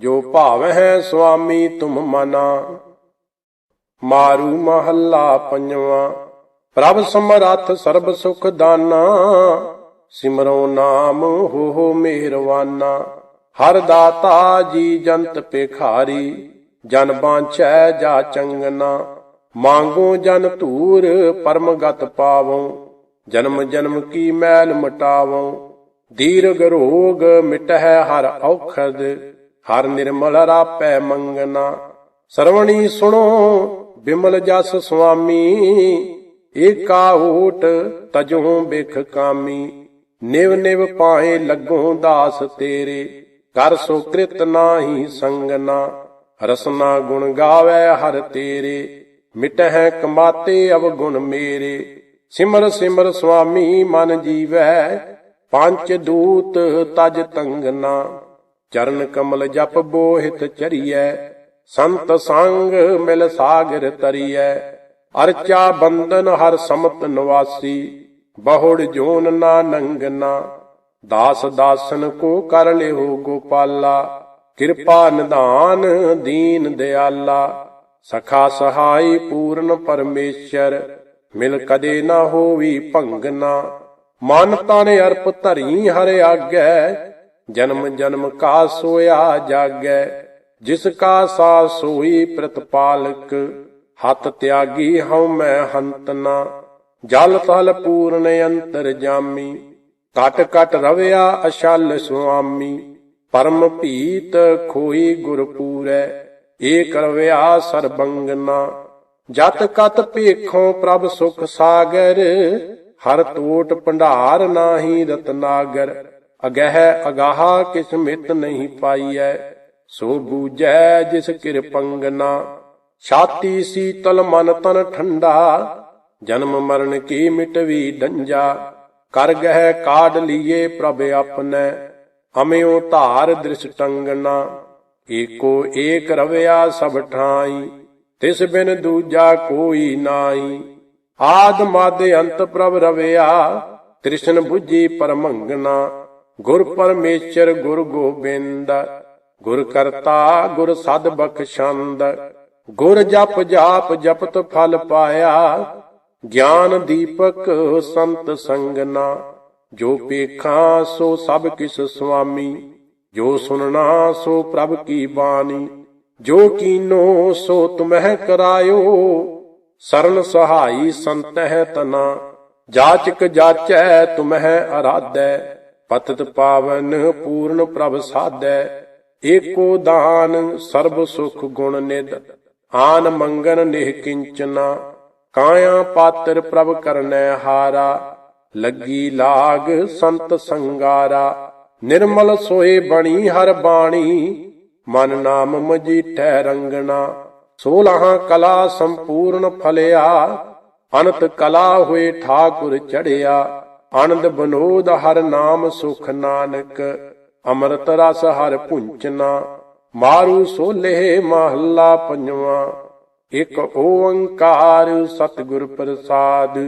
ਜੋ ਭਾਵ ਹੈ ਸੁਆਮੀ ਤੁਮ ਮਨਾ। ਮਾਰੂ ਮਹੱਲਾ ਪੰਜਵਾ, ਪ੍ਰਭ ਸਮਰੱਥ ਸਰਬ ਸੁਖ ਦਾਨਾ। ਸਿਮਰੋ ਨਾਮ ਹੋ ਹੋ ਮਿਹਰਵਾਨਾ ਹਰ ਦਾਤਾ ਜੀ ਜੰਤ ਪੇਖਾਰੀ ਜਨ ਬਾਂਛੈ ਜਾ ਚੰਗਨਾ। ਮੰਗੋ ਜਨ ਧੂਰ ਪਰਮਗਤ ਪਾਵੋ, ਜਨਮ ਜਨਮ ਕੀ ਮੈਲ ਮਟਾਵੋ। ਦੀਰਘ ਰੋਗ ਮਿਟਹਿ ਹਰ ਔਖਦ। ਹਰ ਨਿਰਮਲ ਰਾਪੈ ਮੰਗਨਾ ਸਰਵਣੀ ਸੁਣੋ, ਬਿਮਲ ਜਸ ਸੁਆਮੀ, ਏਕਾ ਓਟ ਤਜੋ ਬਿਖ ਕਾਮੀ। ਨਿਵ ਨਿਵ ਪਾਏ ਲੱਗੋ ਦਾਸ ਤੇਰੇ ਕਰ ਸੋ ਕ੍ਰਿਤ ਨਾਹੀ ਸੰਗਨਾ। ਰਸਨਾ ਗੁਣ ਗਾਵੇ ਹਰ ਤੇਰੇ, ਮਿਟਹਿ ਕਮਾਤੇ ਅਵ ਗੁਣ ਮੇਰੇ। ਸਿਮਰ ਸਿਮਰ ਸੁਆਮੀ ਮਨ ਜੀਵੈ, ਪੰਜ ਦੂਤ ਤਜ ਤੰਗਨਾ। ਚਰਨ ਕਮਲ ਜਪ ਬੋਹਿਤ ਚਰੀਐ, ਸੰਤ ਸੰਗ ਮਿਲ ਸਾਗਰ ਤਰੀਐ। ਅਰਚਾ ਬੰਦਨ ਹਰ ਸਮਤ ਨਿਵਾਸੀ, ਬਹੁੜ ਜੋਨ ਨਾ ਨੰਗਨਾ। ਦਾਸ ਦਾਸਨ ਕੋ ਕਰ ਲਿਓ ਗੋਪਾਲਾ, ਕਿਰਪਾ ਨਿਧਾਨ ਦੀਨ ਦਿਆਲਾ। ਸਖਾ ਸਹਾਈ ਪੂਰਨ ਪਰਮੇਸ਼ਰ, ਮਿਲ ਕਦੇ ਨਾ ਹੋਵੀ ਭੰਗਨਾ। ਮਨ ਤਨ ਅਰਪ ਧਰੀ ਹਰਿ ਆਗੈ ਜਨਮ ਜਨਮ ਕਾ ਸੋਇਆ ਜਾਗੈ, ਜਿਸ ਕਾ ਸਾ ਸੋਈ ਪ੍ਰਤਪਾਲਕ, ਹੱਥ ਤਿਆਗੀ ਹਉ ਮੈਂ ਹੰਤਨਾ ਜਲ ਤਲ ਪੂਰਨ ਅੰਤਰ ਜਾਮੀ ਕਟ ਕਟ ਰਵਿਆ ਅਸ਼ਲ ਸੁਆਮੀ। ਪਰਮ ਭੀਤ ਖੋਈ ਗੁਰ ਪੂਰੈ, ਏਕ ਰਵਿਆ ਸਰਬੰਗਨਾ ਜਤ ਕਤ ਭੇਖੋਂ ਪ੍ਰਭ ਸੁਖ ਸਾਗਰ, ਹਰ ਟੋਟ ਭੰਡਾਰ ਨਾਹੀ ਰਤਨਾਗਰ। ਅਗਹਿ ਅਗਾਹ ਕਿਸ ਮਿਤ ਨਹੀਂ ਪਾਈਐ, ਸੋ ਬੂਝੈ ਜਿਸ ਕਿਰਪੰਗਨਾ ਛਾਤੀ ਸੀਤਲ ਮਨ ਤਨ ਠੰਡਾ, ਜਨਮ ਮਰਨ ਕੀ ਮਿਟਵੀ ਡੰਜਾ। ਕਰ ਗਹਿ ਕਾਢ ਲੀਏ ਪ੍ਰਭ ਆਪਨੈ ਅਮਿਓ ਧਾਰ ਦ੍ਰਿਸ਼ ਟੰਗਨਾ ਏਕੋ ਏਕ ਰਵਿਆ ਸਭ ਠਾਈ, ਤਿਸ ਬਿਨ ਦੂਜਾ ਕੋਈ ਨਾਈ। ਆਦ ਮਦ ਅੰਤ ਪ੍ਰਭ ਰਵਿਆ, ਤ੍ਰਿਸ਼ਨ 부ਜੀ ਪਰਮੰਗਨਾ ਗੁਰ ਪਰਮੇਸ਼ਰ ਗੁਰ ਗੋਬਿੰਦ, ਗੁਰ ਕਰਤਾ, ਗੁਰ ਸਦ ਬਖਸ਼ੰਦ, ਗੁਰ ਜਪ ਜਾਪ ਜਪਤ ਫਲ ਪਾਇਆ, ਗਿਆਨ ਦੀਪਕ ਸੰਤ ਸੰਗਨਾ, ਜੋ ਪੇਖਾਂ ਸੋ ਸਭ ਕਿਸ ਸੁਆਮੀ, ਜੋ ਸੁਨਣਾ ਸੋ ਪ੍ਰਭ ਕੀ ਬਾਣੀ, ਜੋ ਕੀਨੋ ਸੋ ਤੁਮਹਿ ਕਰਾਇਓ, ਸਰਨ ਸਹਾਈ ਸੰਤਹਿ ਤਨਾ, ਜਾਚਕ ਜਾਚੈ ਤੁਮਹਿ ਅਰਾਧੈ। ਪਤਤ ਪਾਵਨ ਪੂਰਨ ਪ੍ਰਭ ਸਾਧੈ, ਏਕੋ ਦਾਨ ਸਰਬ ਸੁਖ ਗੁਣ ਨਿਦ ਆਨ ਮੰਗਨ ਨਿਹ ਕਿੰਚਨਾ, ਕਾਇਆ ਪਾਤਰ ਪ੍ਰਭ ਕਰਨੈ ਹਾਰਾ। ਲੱਗੀ ਲਾਗ ਸੰਤ ਸੰਗਾਰਾ, ਨਿਰਮਲ ਸੋਏ ਬਣੀ ਹਰ ਬਾਣੀ। ਮਨ ਨਾਮ ਮਜੀਠੈ ਰੰਗਣਾ, ਸੋਲਹਾਂ ਕਲਾ ਸੰਪੂਰਨ ਫਲਿਆ। ਅਨੰਤ ਕਲਾ ਹੋਏ ਠਾਕੁਰ ਚੜਿਆ। ਆਨੰਦ ਬਨੋਦ ਹਰ ਨਾਮ ਸੁਖ ਨਾਨਕ, ਅੰਮ੍ਰਿਤ ਰਸ ਹਰ ਪੁੰਚਨਾ, ਮਾਰੂ ਸੋਲੇ ਮਹੱਲਾ ਪੰਜਵਾ, ਇਕ ਓੰਕਾਰ ਸਤਿਗੁਰ ਪ੍ਰਸਾਦ।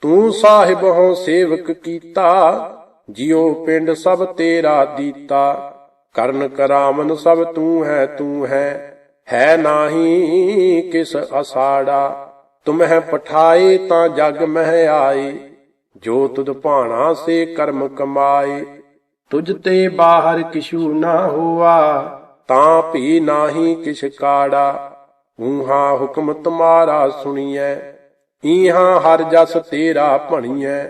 ਤੂੰ ਸਾਹਿਬ ਹੋ ਸੇਵਕ ਕੀਤਾ, ਜਿਉ ਪਿੰਡ ਸਭ ਤੇਰਾ ਦੀਤਾ। ਕਰਨ ਕਰਾਵਨ ਸਭ ਤੂੰ ਹੈ ਤੂੰ ਹੈ ਹੈ ਨਾਹੀ ਕਿਸ ਅਸਾੜਾ। ਤੁਮਹਿ ਪਠਾਏ ਤਾਂ ਜਗ ਮਹਿ ਆਏ। ਜੋ ਤੁਧ ਭਾਣਾ ਸੇ ਕਰਮ ਕਮਾਏ, ਤੁਝ ਤੇ ਬਾਹਰ ਕਿਛੂ ਨਾ ਹੋਆ, ਤਾਂ ਭੀ ਨਾਹੀ ਕਿਛ ਕਾੜਾ, ਊਹਾ ਹੁਕਮ ਤੁਮਾਰਾ ਸੁਣੀਐ, ਈਹਾਂ ਹਰ ਜਸ ਤੇਰਾ ਭਣੀਐ,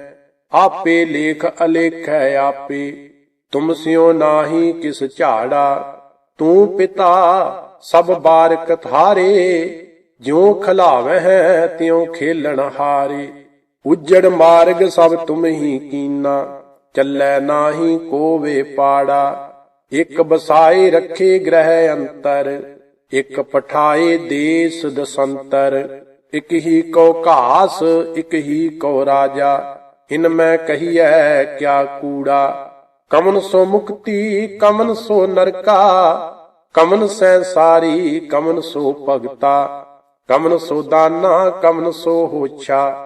ਆਪੇ ਲੇਖ ਅਲੇਖੈ ਆਪੇ, ਤੁਮ ਸਿਓ ਨਾਹੀ ਕਿਸ ਝਾੜਾ, ਤੂੰ ਪਿਤਾ ਸਭ ਬਾਰਕ ਥਾਰੇ, ਜਿਉ ਖਲਾਵਹਿ ਤਿਉ ਖੇਲਣ ਹਾਰੇ। ਉਜੜ ਮਾਰਗ ਸਭ ਤੁਮ ਹੀ ਕੀਨਾ, ਚੱਲੈ ਨਾਹੀ ਕੋਵੇ ਪਾੜਾ। ਇਕ ਬਸਾਏ ਰੱਖੇ ਗ੍ਰਹਿ ਅੰਤਰ, ਇਕ ਪਠਾਏ ਦੇਸ ਦਸੰਤਰ। ਇਕ ਹੀ ਕੋ ਘਾਸ, ਇਕ ਹੀ ਕੋ ਰਾਜਾ, ਇਨ ਮੈਂ ਕਹੀਐ ਕਿਆ ਕੂੜਾ। ਕਮਨ ਸੋ ਮੁਕਤੀ, ਕਮਨ ਸੋ ਨਰਕਾ, ਕਮਨ ਸੈ ਸਾਰੀ ਕਮਨ ਸੋ ਭਗਤਾ। ਕਮਨ ਸੋ ਦਾਨਾ, ਕਮਨ ਸੋ ਹੋਛਾ।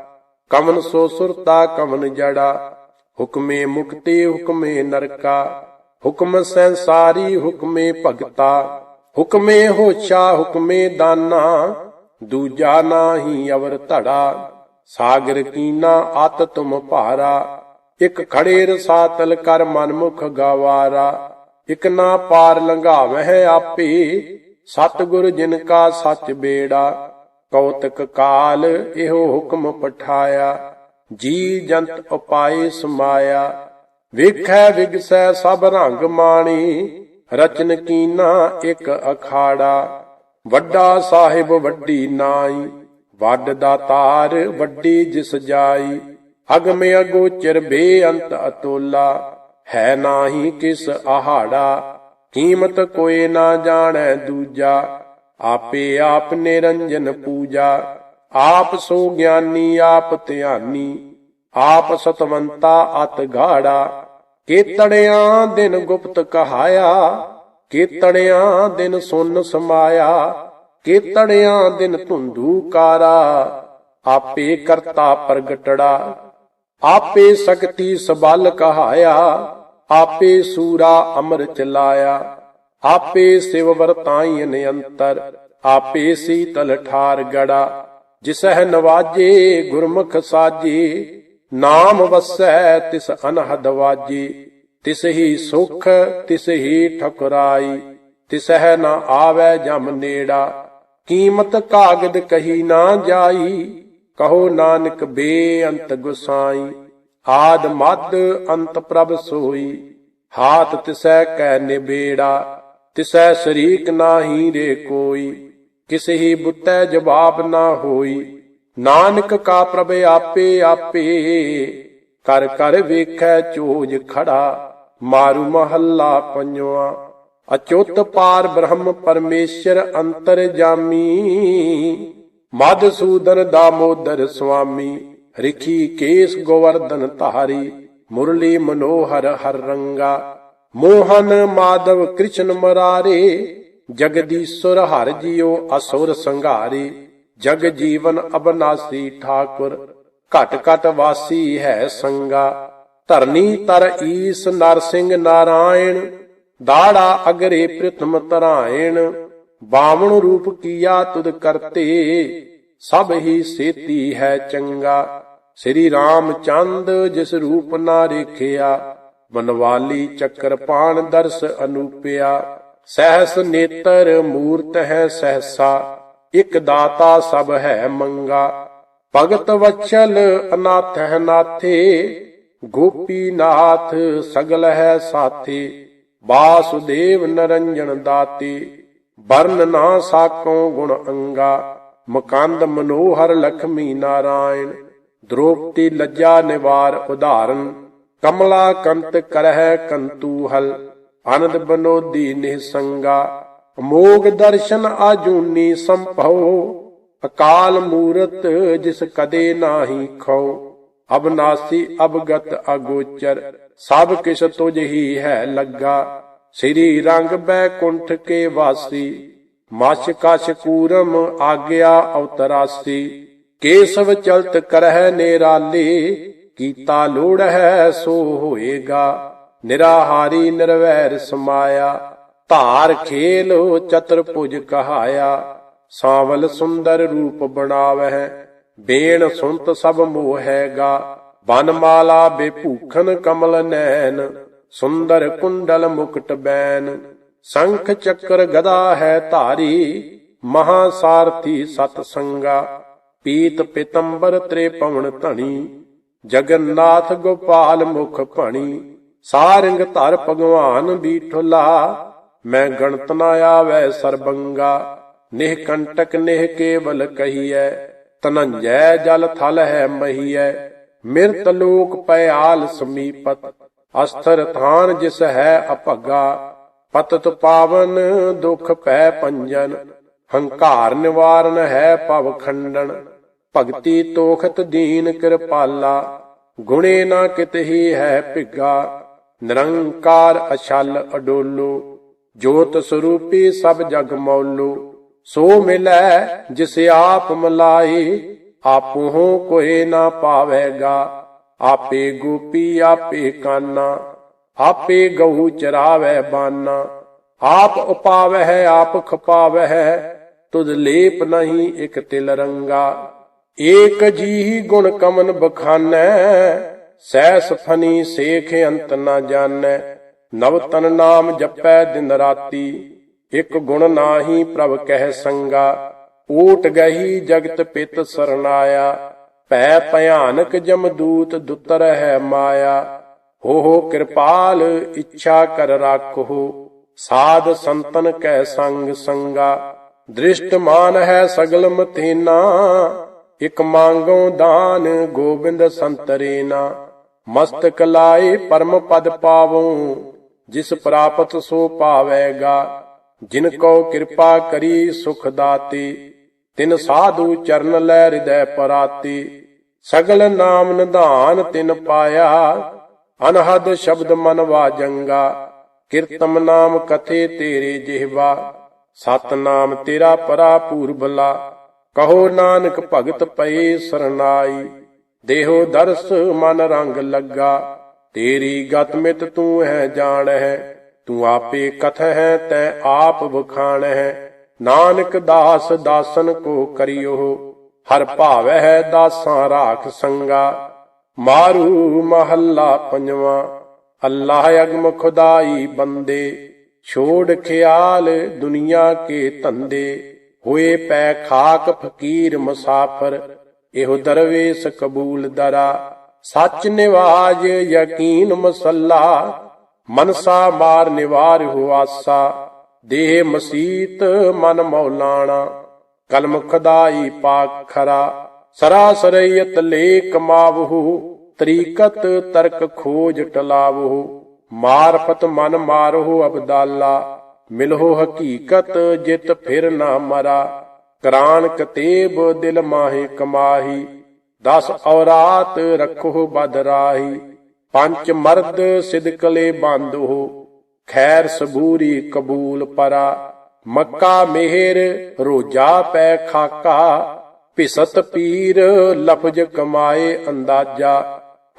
ਕਮਨ ਸੋ ਸੁਰਤਾ ਕਮਨ ਜੜਾ। ਹੁਕਮੇ ਮੁਕਤੀ, ਹੁਕਮੇ ਨਰਕਾ। ਹੁਕਮ ਸੰਸਾਰੀ, ਹੁਕਮੇ ਭਗਤਾ। ਹੁਕਮੇ ਹੋਛਾ, ਹੁਕਮੇ ਦਾਨਾ। ਦੂਜਾ ਨਾਹੀ ਅਵਰ ਧੜਾ। ਸਾਗਰ ਕੀਨਾ, ਅਤ ਤੁਮ ਭਾਰਾ। ਇਕ ਖੜੇ ਰਸਾਤਲ ਕਰ ਮਨਮੁਖ ਗਵਾਰਾ। ਇਕ ਨਾ ਪਾਰ ਲੰਘਾਵਹਿ ਆਪੇ। ਸਤਿਗੁਰ ਜਿਨ ਕਾ ਸੱਚ ਬੇੜਾ। ਕੌਤਕ ਕਾਲ ਇਹੋ ਹੁਕਮ ਪਠਾਇਆ। ਜੀ ਜੰਤ ਉਪਾਏ ਸਮਾਇਆ। ਵੇਖੈ ਵਿਗਸੈ ਸਭ ਰੰਗ ਮਾਣੀ। ਰਚਨ ਕੀਨਾ ਇੱਕ ਅਖਾੜਾ। ਵੱਡਾ ਸਾਹਿਬ ਵੱਡੀ ਨਾਈ। ਵੱਡ ਦਾ ਤਾਰ ਵੱਡੀ ਜਿਸ ਜਾਈ। ਅਗਮ ਅਗੋਚਰ ਬੇਅੰਤ ਅਤੋਲਾ। ਹੈ ਨਾਹੀ ਕਿਸ ਆਹਾੜਾ ਕੀਮਤ ਕੋਏ ਨਾ ਜਾਣੈ ਦੂਜਾ। ਆਪੇ ਆਪ ਨਿਰੰਜਨ ਪੂਜਾ, ਆਪ ਸੋ ਗਿਆਨੀ, ਆਪ ਧਿਆਨੀ, ਆਪ ਸਤਵੰਤਾ ਅਤ ਗਾੜਾ ਕੀਤੜਿਆਂ ਦਿਨ ਗੁਪਤ ਕਹਾਇਆ ਕੀਤੜਿਆਂ ਦਿਨ ਸੁਨ ਸਮਾਇਆ ਕੀਤੜਿਆਂ ਦਿਨ ਧੁੰਦੂ ਕਾਰਾ, ਆਪੇ ਕਰਤਾ ਪ੍ਰਗਟੜਾ, ਆਪੇ ਸਕਤੀ ਸਬਲ ਕਹਾਇਆ, ਆਪੇ ਸੂਰਾ ਅਮਰ ਚਲਾਇਆ। ਆਪੇ ਸਿਵ ਵਰਤਾਈ ਨਿਯੰਤਰ, ਆਪੇ ਸੀ ਤਲ ਠਾਰ ਗੜਾ, ਜਿਸਹਿ ਨਵਾਜੇ ਗੁਰਮੁਖ ਸਾਜੇ, ਨਾਮ ਵਸੈ ਤਿਸ ਅਨਹਦ ਵਾਜੇ ਤਿਸ ਹੀ ਸੁਖ ਤਿਸ ਹੀ ਠਕਰਾਈ, ਤਿਸਹਿ ਨਾ ਆਵੈ ਜਮ ਨੇੜਾ, ਕੀਮਤ ਕਾਗਦ ਕਹੀ ਨਾ ਜਾਈ, ਕਹੋ ਨਾਨਕ ਬੇਅੰਤ ਗੁਸਾਈ, ਆਦ ਮਦ ਅੰਤ ਪ੍ਰਭ ਸੋਈ, ਹਾਥ ਤਿਸੈ ਕੈ ਨਿਬੇੜਾ ਤਿਸੈ ਸ਼ਰੀਕ ਨਾਹੀ ਰੇ ਕੋਈ, ਕਿਸੇ ਹੀ ਬੁੱਤੈ ਜਵਾਬ ਨਾ ਹੋਈ। ਨਾਨਕ ਕਾ ਪ੍ਰਭ ਆਪੇ ਆਪੇ, ਕਰ ਕਰ ਵੇਖੈ ਚੋਜ ਖੜਾ, ਮਾਰੂ ਮਹੱਲਾ ਪੰਜਵਾ। ਅਚੁੱਤ ਪਾਰ ਬ੍ਰਹਮ ਪਰਮੇਸ਼ਰ ਅੰਤਰ ਜਾਮੀ ਮਦਸੂਦਨ ਦਾਮੋਦਰ ਸੁਆਮੀ ਰਿਖੀ ਕੇਸ ਗੋਵਰਧਨ ਧਾਰੀ, ਮੁਰਲੀ ਮਨੋਹਰ ਹਰ ਰੰਗਾ। ਮੋਹਨ ਮਾਧਵ ਕ੍ਰਿਸ਼ਨ ਮਰਾਰੇ, ਜਗਦੀਸ਼ਵਰ ਹਰ ਜੀਓ ਅਸੁਰ ਸੰਘਾਰੇ, ਜਗ ਜੀਵਨ ਅਬਨਾਸੀ ਠਾਕੁਰ, ਘਟ ਘਟ ਵਾਸੀ ਹੈ ਸੰਗਾ ਧਰਨੀ ਤਰ ਈਸ ਨਰਸਿੰਘ ਨਾਰਾਇਣ, ਦਾੜਾ ਅਗਰੇ ਪ੍ਰਥਮ ਤਰਾਇਣ ਬਾਵਣ ਰੂਪ ਕੀਆ ਤੁਦ ਕਰਤੇ, ਸਭ ਹੀ ਸੇਤੀ ਹੈ ਚੰਗਾ, ਸ੍ਰੀ ਰਾਮ ਚੰਦ ਜਿਸ ਰੂਪ ਨਾ ਰੇਖਿਆ। ਬਨਵਾਲੀ ਚੱਕਰ ਪਾਣ ਦਰਸ ਅਨੂਪਿਆ। ਸਹਿਸ ਨੇਤਰ ਮੂਰਤ ਹੈ ਸਹਸਾ, ਇਕ ਦਾਤਾ ਸਭ ਹੈ ਮੰਗਾ। ਭਗਤ ਵਚਲ ਅਨਾਥ ਹੈ ਨਾਥੇ ਗੋਪੀ ਨਾਥ ਸਗਲ ਹੈ ਸਾਥੀ। ਵਾਸੁਦੇਵ ਨਰੰਜਨ ਦਾਤੀ, ਵਰਨ ਨਾ ਸਾਕੋ ਗੁਣ ਅੰਗਾ। ਮਕੰਦ ਮਨੋਹਰ ਲਖਮੀ ਨਾਰਾਇਣ ਦ੍ਰੋਪਤੀ ਲੱਜਾ ਨਿਵਾਰ ਉਦਾਹਰਨ ਕਮਲਾ ਕੰਤ ਕਰਹਿ ਕੰਤੂਹਲ ਆਨੰਦ ਬਨੋਦੀ ਨਿਹਸੰਗਾ ਅਮੋਗ ਦਰਸ਼ਨ ਆਜੂਨੀ ਸੰਭਉ, ਅਕਾਲ ਮੂਰਤ ਜਿਸ ਕਦੇ ਨਾਹੀ ਖੋ ਅਬਨਾਸੀ ਅਬਗਤ ਅਗੋਚਰ, ਸਭ ਕਿਛ ਤੁਝ ਹੀ ਹੈ ਲੱਗਾ, ਸ੍ਰੀ ਰੰਗ ਬੈਕੁੰਠ ਕੇ ਵਾਸੀ, ਮਛ ਕਛ ਕੂਰਮ ਆਗਿਆ ਅਵਤਰਾਸੀ, ਕੇਸਵ ਚਲਤ ਕਰਹਿ ਨੇਰਾਲੇ ਕੀਤਾ ਲੋੜ ਹੈ ਸੋ ਹੋਏਗਾ। ਨਿਰਾਹਾਰੀ ਨਿਰਵੈਰ ਸਮਾਇਆ। ਧਾਰ ਖੇਲ ਚਤੁਰਭੁਜ ਕਹਾਇਆ। ਸਾਵਲ ਸੁੰਦਰ ਰੂਪ ਬਣਾਵਹਿ। ਬੇਣ ਸੁੰਤ ਸਭ ਮੋਹੈਗਾ ਬਨਮਾਲਾ ਬੇਭੂਖਨ ਕਮਲ ਨੈਣ। ਸੁੰਦਰ ਕੁੰਡਲ ਮੁਕਟ ਬੈਨ ਸੰਖ ਚੱਕਰ ਗਦਾ ਹੈ ਧਾਰੀ। ਮਹਾ ਸਾਰਥੀ ਸਤ ਸੰਗਾ ਪੀਤ ਪਿਤੰਬਰ ਤ੍ਰੇ ਪਵਨ ਧਣੀ। ਜਗਨਨਾਥ ਗੋਪਾਲ ਮੁਖ ਭਣੀ, ਸਾਰੰਗ ਧਰ ਭਗਵਾਨ ਬੀਠੁਲਾ ਮੈਂ ਗਣਤ ਨਾ ਆਵੈ ਸਰਬੰਗਾ, ਨਿਹ ਕੰਟਕ ਨਿਹ ਕੇਵਲ ਕਹੀਐ। ਤਨੰਜੈ ਜਲ ਥਲ ਹੈ ਮਹੀਐ ਮਿਰਤ ਲੋਕ ਪਿਆਲ ਸਮੀਪਤ। ਅਸਥਰ ਥਾਨ ਜਿਸ ਹੈ ਅਭਗਾ, ਪਤਤ ਪਾਵਨ ਦੁਖ ਪੈ ਪੰਜਨ। ਹੰਕਾਰ ਨਿਵਾਰਨ ਹੈ ਭਵ ਖੰਡਨ। ਭਗਤੀ ਤੋਖਤ ਦੀਨ ਕਿਰਪਾਲਾ, ਗੁਣੇ ਨਾ ਕਿਤਹੀ ਹੈ ਭਿਗਾ। ਨਿਰੰਕਾਰ ਅਛਲ ਅਡੋਲੋ, ਜੋਤ ਸਰੂਪੀ ਸਭ ਜਗ ਮੌਲੋ। ਸੋ ਮਿਲੈ ਜਿਸ ਆਪ ਮਲਾਈ, ਆਪੋ ਕੋਏ ਨਾ ਪਾਵੇਗਾ। ਆਪੇ ਗੋਪੀ, ਆਪੇ ਕਾਨਾ, ਆਪੇ ਗਊ ਚਰਾਵੈ ਬਾਨਾ। ਆਪ ਉਪਾਵਹਿ, ਆਪ ਖਪਾਵਹਿ, ਤੁਧ ਲੇਪ ਨਹੀਂ ਇਕ ਤਿਲ ਰੰਗਾ। ਏਕ ਜੀ ਗੁਣ ਕਮਨ ਬਖਾਨੈ ਸੈਸ ਫਨੀ ਸੇਖ ਅੰਤ ਨਾ ਜਾਣੈ। ਨਵ ਤਨ ਨਾਮ ਜਪੈ ਦਿਨ ਰਾਤੀ, ਇਕ ਗੁਣ ਨਾਹੀ ਪ੍ਰਭ ਕਹਿ ਸੰਗਾ। ਊਟ ਗਈ ਜਗਤ ਪਿਤ ਸਰਨਾਇਆ, ਭੈ ਭਿਆਨਕ ਜਮਦੂਤ ਦੁਤਰ ਹੈ ਮਾਇਆ। ਹੋ ਹੋ ਕਿਰਪਾਲ ਇੱਛਾ ਕਰ ਰਾਖੋ, ਸਾਧ ਸੰਤਨ ਕੈ ਸੰਗ ਸੰਗਾ। ਦ੍ਰਿਸ਼ਟਮਾਨ ਹੈ ਸਗਲ ਮਤੇਨਾ ਇਕ ਮੰਗੋ ਦਾਨ ਗੋਬਿੰਦ ਸੰਤਰੇ ਨਾ। ਮਸਤਕ ਲਾਏ ਪਰਮ ਪਦ ਪਾਵੋ, ਜਿਸ ਪ੍ਰਾਪਤ ਸੋ ਪਾਵੇਗਾ ਜਿਨ ਕੋ ਕਿਰਪਾ ਕਰੀ ਸੁਖ ਦਾਤੇ, ਤਿਨ ਸਾਧੂ ਚਰਨ ਲੈ ਹਿਰਦੈ ਪਰਾਤੀ। ਸਗਲ ਨਾਮ ਨਿਧਾਨ ਤਿਨ ਪਾਇਆ, ਅਨਹਦ ਸ਼ਬਦ ਮਨ ਵਾਜੰਗਾ। ਕੀਰਤਮ ਨਾਮ ਕਥੇ ਤੇਰੇ ਜਿਹਵਾ ਸਤ ਨਾਮ ਤੇਰਾ ਪਰਾ ਪੂਰਬਲਾ ਕਹੋ ਨਾਨਕ ਭਗਤ ਪਏ ਸਰਨਾਈ, ਦੇਹੋ ਦਰਸ ਮਨ ਰੰਗ ਲੱਗਾ, ਤੇਰੀ ਗਤ ਮਿਤ ਤੂੰ ਹੈ ਜਾਣ ਹੈ ਤੂੰ ਆਪੇ ਕਥ ਹੈ ਤੈ ਆਪ ਬਖਾਣ ਹੈ ਨਾਨਕ ਦਾਸ ਦਾਸਨ ਕੋ ਕਰਿਓ, ਹਰ ਭਾਵੈ ਦਾਸਾਂ ਰਾਖ ਸੰਗਾ, ਮਾਰੂ ਮਹੱਲਾ ਪੰਜਵਾਂ, ਅੱਲਾਹ ਅਗਮ ਖੁਦਾਈ ਬੰਦੇ, ਛੋੜ ਖਿਆਲ ਦੁਨੀਆ ਕੇ ਧੰਦੇ। ਹੋਏ ਪੈ ਖਾਕ ਫਕੀਰ ਮੁਸਾਫਰ, ਇਹੋ ਦਰਵੇਸ਼ ਕਬੂਲ ਦਰਾ। ਸੱਚ ਨਿਵਾਜ ਯਕੀਨ ਮਸੱਲਾ, ਮਨਸਾ ਮਾਰ ਨਿਵਾਰ ਹੁਆਸਾ ਦੇਹ ਮਸੀਤ ਮਨ ਮੌਲਾਣਾ, ਕਲਮ ਖਦਾਈ ਪਾਕ ਖਰਾ। ਸਰਾਸਰਈਤ ਲੇ ਕਮਾਵਹੁ ਤਰੀਕਤ ਤਰਕ ਖੋਜ ਟਲਾਵਹੁ। ਮਾਰਫਤ ਮਨ ਮਾਰਹੁ ਅਬਦਾਲਾ। ਮਿਲਹੁ ਹਕੀਕਤ ਜਿਤ ਫਿਰ ਨਾ ਮਰਾ, ਕਰਾਨ ਕਤੇਬ ਦਿਲ ਮਾਹੇ ਕਮਾਹੀ, ਦਸ ਔਰਾਤ ਰੱਖੋ ਬਦ ਰਾਹੀ, ਪੰਜ ਮਰਦ ਸਿਦਕਲੇ ਬੰਦੋ ਖੈਰ ਸਬੂਰੀ ਕਬੂਲ ਪਰਾ, ਮੱਕਾ ਮਿਹਰ ਰੋਜਾ ਪੈ ਖਾਕਾ, ਭਿਸਤ ਪੀਰ ਲਫਜ਼ ਕਮਾਏ ਅੰਦਾਜ਼ਾ,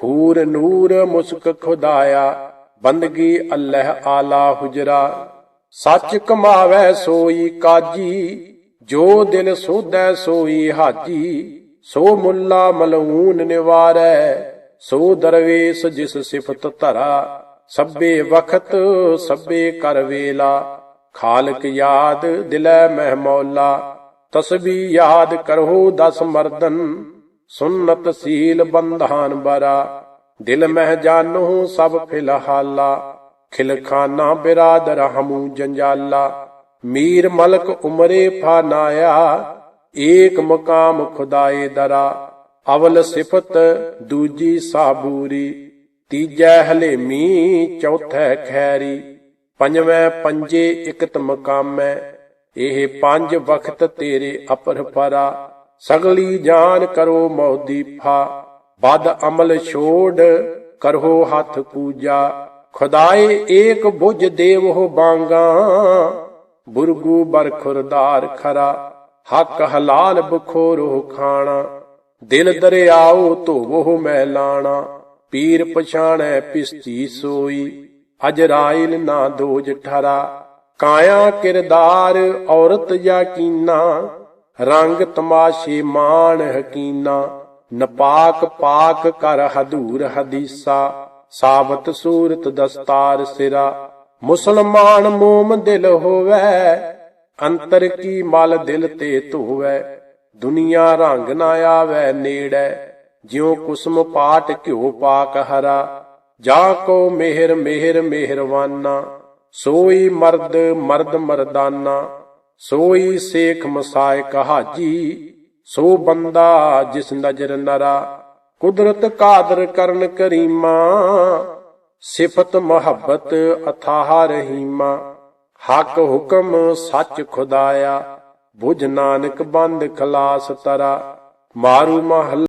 ਹੂਰ ਨੂਰ ਮੁਸਕ ਖੁਦਾਇਆ, ਬੰਦਗੀ ਅੱਲਹ ਆਲਾ ਹੁਜਰਾ। ਸੱਚ ਕਮਾਵੈ ਸੋਈ ਕਾਜੀ, ਜੋ ਦਿਲ ਸੋਧੈ ਸੋਈ ਹਾਜੀ। ਸੋ ਮੁੱਲਾ ਮਲਊਨ ਨਿਵਾਰੈ, ਸੋ ਦਰਵੇਸ਼ ਜਿਸ ਸਿਫਤ ਧਰਾ। ਸਭੇ ਵਖਤ, ਸਭੇ ਕਰ ਵੇਲਾ, ਖਾਲਕ ਯਾਦ ਦਿਲੈ ਮਹਿ ਮੌਲਾ। ਤਸਬੀ ਯਾਦ ਕਰੋ ਦਸ ਮਰਦਨ ਸੁਨਤ ਸੀਲ ਬੰਧਾਨ ਬਰਾ। ਦਿਲ ਮਹਿ ਜਾਨੋ ਸਭ ਫਿਲਹਾਲਾ। ਖਿਲਖਾਨਾ ਬਿਰਾਦਰ ਹਮੂ ਜੰਜਾਲਾ। ਮੀਰ ਮਲਕ ਉਮਰੇ ਫਾਨਾਇਆ, ਏਕ ਮਕਾਮ ਖੁਦਾਏ ਦਰਾ। ਅਵਲ ਸਿਫਤ ਦੂਜੀ ਸਾਬੂਰੀ। ਤੀਜੈ ਹਲੇਮੀ, ਚੌਥੈ ਖੈਰੀ। ਪੰਜਵੇਂ ਪੰਜੇ ਇਕਤ ਮਕਾਮੈ। ਇਹ ਪੰਜ ਵਖਤ ਤੇਰੇ ਅਪਰ ਪਰਾ। ਸਗਲੀ ਜਾਨ ਕਰੋ ਮੋਦੀ ਫਾ ਬਦ ਅਮਲ ਛੋੜ ਕਰੋ ਹੱਥ ਪੂਜਾ। ਖੁਦਾਏ ਏਕ ਬੁਝ ਦੇਵ ਹੋ ਬਾਂਗਾ। ਬੁਰਗੂ ਬਰਖੁਰਦਾਰ ਖਰਾ। ਹੱਕ ਹਲਾਲ ਬਖੋਰੋ ਖਾਣਾ। ਦਿਲ ਦਰਿਆਓ ਧੋਵੋ ਮੈਲਾਣਾ ਪੀਰ ਪਛਾਣੈ ਪਿਸਤੀ ਸੋਈ। ਅਜਰਾਇਲ ਨਾ ਦੋਜ ਠਰਾ। ਕਾਇਆ ਕਿਰਦਾਰ ਔਰਤ ਯਕੀਨਾ। ਰੰਗ ਤਮਾਸ਼ੇ ਮਾਨ ਹਕੀਨਾ। ਨਪਾਕ ਪਾਕ ਕਰ ਹਦੂਰ ਹਦੀਸਾ। ਸਾਬਤ ਸੂਰਤ ਦਸਤਾਰ ਸਿਰਾ, ਮੁਸਲਮਾਨ ਮੋਮ ਦਿਲ ਹੋਵੇ, ਅੰਤਰ ਕੀ ਮਲ ਦਿਲ ਤੇ ਧੋਵੇ, ਦੁਨੀਆ ਰੰਗ ਨਾ ਆਵੇ ਨੇੜੇ, ਜਿਉ ਕੁਸਮ ਪਾਟ ਘਿਓ ਪਾਕ ਹਰਾ, ਜਾ ਕੋ ਮਿਹਰ ਮਿਹਰ ਮਿਹਰਵਾਨਾ, ਸੋਈ ਮਰਦ ਮਰਦ ਮਰਦਾਨਾ, ਸੋਈ ਸੇਖ ਮਸਾਇਕ ਹਾਜੀ, ਸੋ ਬੰਦਾ ਜਿਸ ਨਜਰ ਨਰਾ ਕੁਦਰਤ ਕਾਦਰ ਕਰਨ ਕਰੀਮਾ, ਸਿਫਤ ਮੁਹੱਬਤ ਅਥਾਹ ਰਹੀਮਾ। ਹੱਕ ਹੁਕਮ ਸੱਚ ਖੁਦਾਇਆ, ਬੁਝ ਨਾਨਕ ਬੰਦ ਖਲਾਸ ਤਰਾ। ਮਾਰੂ ਮਹੱਲਾ